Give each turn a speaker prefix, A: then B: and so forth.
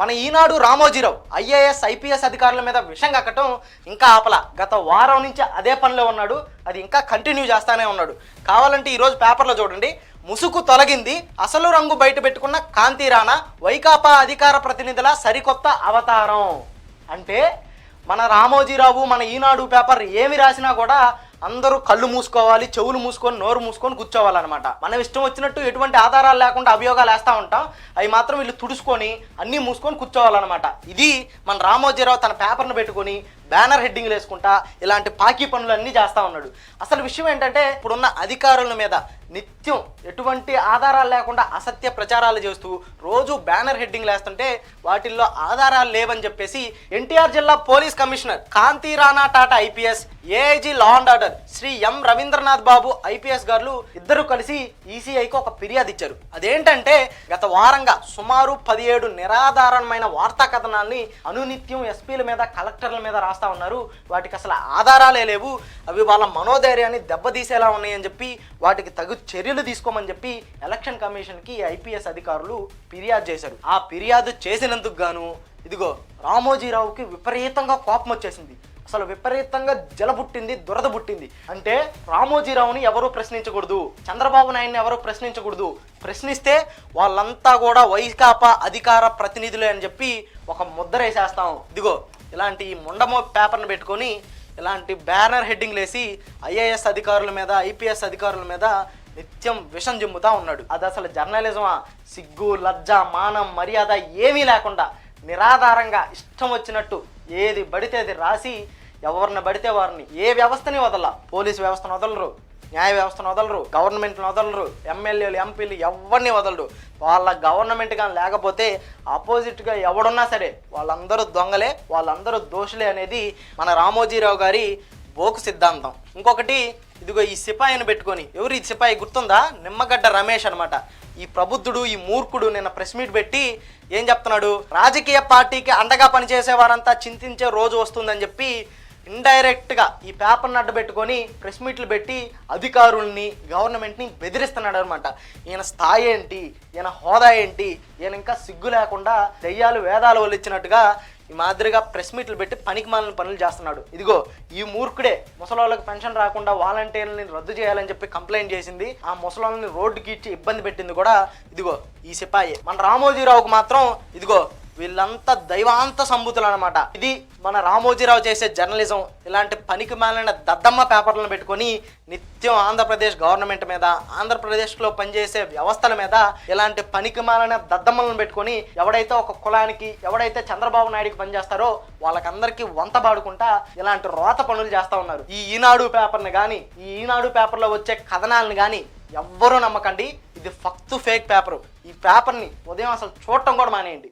A: మన ఈనాడు Ramoji Rao IAS IPS అధికారుల మీద విషం కక్కటం ఇంకా ఆపల. గత వారం నుంచి అదే పనిలో ఉన్నాడు. అది ఇంకా కంటిన్యూ చేస్తానే ఉన్నాడు. కావాలంటే ఈరోజు పేపర్లో చూడండి. ముసుగు తొలగింది. అసలు రంగు బయట పెట్టుకున్న కాంతి రాణా వైకాపా అధికార ప్రతినిధుల సరికొత్త అవతారం. అంటే మన రామోజీరావు మన ఈనాడు పేపర్ ఏమి రాసినా కూడా అందరూ కళ్ళు మూసుకోవాలి చెవులు మూసుకొని నోరు మూసుకొని కూర్చోవాలన్నమాట. మనం ఇష్టం వచ్చినట్టు ఎటువంటి ఆధారాలు లేకుండా అభియోగాలు వేస్తూ ఉంటాం. అవి మాత్రం వీళ్ళు తుడుచుకొని అన్నీ మూసుకొని కూర్చోవాలన్నమాట. ఇది మన రామోజీరావు తన పేపర్ను పెట్టుకొని బ్యానర్ హెడ్డింగ్లు వేసుకుంటా ఇలాంటి పాకీ పనులన్నీ చేస్తూ ఉన్నాడు. అసలు విషయం ఏంటంటే ఇప్పుడున్న అధికారుల మీద నిత్యం ఎటువంటి ఆధారాలు లేకుండా అసత్య ప్రచారాలు చేస్తూ రోజు బ్యానర్ హెడ్డింగ్లు వేస్తుంటే వాటిల్లో ఆధారాలు లేవని చెప్పేసి ఎన్టీఆర్ జిల్లా police commissioner Kanthi Rana Tata IPS AIG law and order Shri M Ravindranath Babu IPS గారు ఇద్దరు కలిసి ఈసీఐకి ఒక ఫిర్యాదు ఇచ్చారు. అదేంటంటే గత వారంగా సుమారు పదిహేడు నిరాధారణమైన వార్తా కథనాల్ని అనునిత్యం ఎస్పీల మీద కలెక్టర్ల మీద రాస్తారు రాస్తా ఉన్నారు. వాటికి అసలు ఆధారాలే లేవు. అవి వాళ్ళ మనోధైర్యాన్ని దెబ్బతీసేలా ఉన్నాయని చెప్పి వాటికి తగు చర్యలు తీసుకోమని చెప్పి ఎలక్షన్ కమిషన్కి ఐపీఎస్ అధికారులు ఫిర్యాదు చేశారు. ఆ ఫిర్యాదు చేసినందుకు గాను ఇదిగో రామోజీరావుకి విపరీతంగా కోపం వచ్చేసింది. అసలు విపరీతంగా జల పుట్టింది దురద పుట్టింది. అంటే రామోజీరావుని ఎవరు ప్రశ్నించకూడదు? చంద్రబాబు నాయుడిని ఎవరు ప్రశ్నించకూడదు? ప్రశ్నిస్తే వాళ్ళంతా కూడా వైకాపా అధికార ప్రతినిధులే అని చెప్పి ఒక ముద్ర వేసేస్తాం. ఇదిగో ఇలాంటి ఈ ముండమో పేపర్ని పెట్టుకొని ఇలాంటి బ్యానర్ హెడ్డింగ్లు వేసి ఐఏఎస్ అధికారుల మీద ఐపీఎస్ అధికారుల మీద నిత్యం విషం జిమ్ముతా ఉన్నాడు. అది అసలు జర్నలిజమా? సిగ్గు లజ్జ మానం మర్యాద ఏమీ లేకుండా నిరాధారంగా ఇష్టం వచ్చినట్టు ఏది పడితే అది రాసి ఎవరిని పడితే వారిని ఏ వ్యవస్థని వదల? పోలీస్ వ్యవస్థను వదలరు. న్యాయ వ్యవస్థను వదలరు గవర్నమెంట్ను వదలరు ఎమ్మెల్యేలు ఎంపీలు ఎవరిని వదలరు. వాళ్ళ గవర్నమెంట్ కానీ లేకపోతే ఆపోజిట్గా ఎవడున్నా సరే వాళ్ళందరూ దొంగలే వాళ్ళందరూ దోషులే అనేది మన రామోజీరావు గారి బోకు సిద్ధాంతం. ఇంకొకటి ఇదిగో ఈ సిపాయిని పెట్టుకొని ఎవరు ఈ సిపాయి గుర్తుందా? నిమ్మగడ్డ రమేష్ అనమాట ఈ ప్రబుద్ధుడు ఈ మూర్ఖుడు నిన్న ప్రెస్ మీట్ పెట్టి ఏం చెప్తున్నాడు? రాజకీయ పార్టీకి అండగా పనిచేసే వారంతా చింతించే రోజు వస్తుందని చెప్పి ఇండైరెక్ట్గా ఈ పేపర్ని అడ్డబెట్టుకొని ప్రెస్ మీట్లు పెట్టి అధికారుల్ని గవర్నమెంట్ని బెదిరిస్తున్నాడు అనమాట ఈయన స్థాయి ఏంటి? ఈయన హోదా ఏంటి? ఈయన ఇంకా సిగ్గు లేకుండా దెయ్యాలు వేదాలు వల్లిచ్చినట్టుగా ఈ మాదిరిగా ప్రెస్ మీట్లు పెట్టి పనికి మాలిన పనులు చేస్తున్నాడు. ఇదిగో ఈ మూర్ఖుడే ముసలోళ్ళకి పెన్షన్ రాకుండా వాలంటీర్లని రద్దు చేయాలని చెప్పి కంప్లైంట్ చేసింది. ఆ ముసలోళ్ళని రోడ్డుకి ఇచ్చి ఇబ్బంది పెట్టింది కూడా ఇదిగో ఈ సిపాయి. మన రామోజీరావుకు మాత్రం ఇదిగో వీళ్ళంతా దైవాంత సంబూతులు అనమాట ఇది మన రామోజీరావు చేసే జర్నలిజం. ఇలాంటి పనికి మాలిన దద్దమ్మ పేపర్లను పెట్టుకొని నిత్యం ఆంధ్రప్రదేశ్ గవర్నమెంట్ మీద ఆంధ్రప్రదేశ్లో పనిచేసే వ్యవస్థల మీద ఇలాంటి పనికి మాలిన దద్దమ్మలను పెట్టుకొని ఎవడైతే ఒక కులానికి ఎవడైతే చంద్రబాబు నాయుడుకి పనిచేస్తారో వాళ్ళకందరికీ వంత పాడుకుంటా ఇలాంటి రోత పనులు చేస్తూ ఉన్నారు. ఈ ఈనాడు పేపర్ని కానీ ఈ ఈనాడు పేపర్లో వచ్చే కథనాలను కానీ ఎవ్వరూ నమ్మకండి. ఇది ఫక్తు ఫేక్ పేపర్. ఈ పేపర్ని ఉదయం అసలు చూడటం కూడా మానేయండి.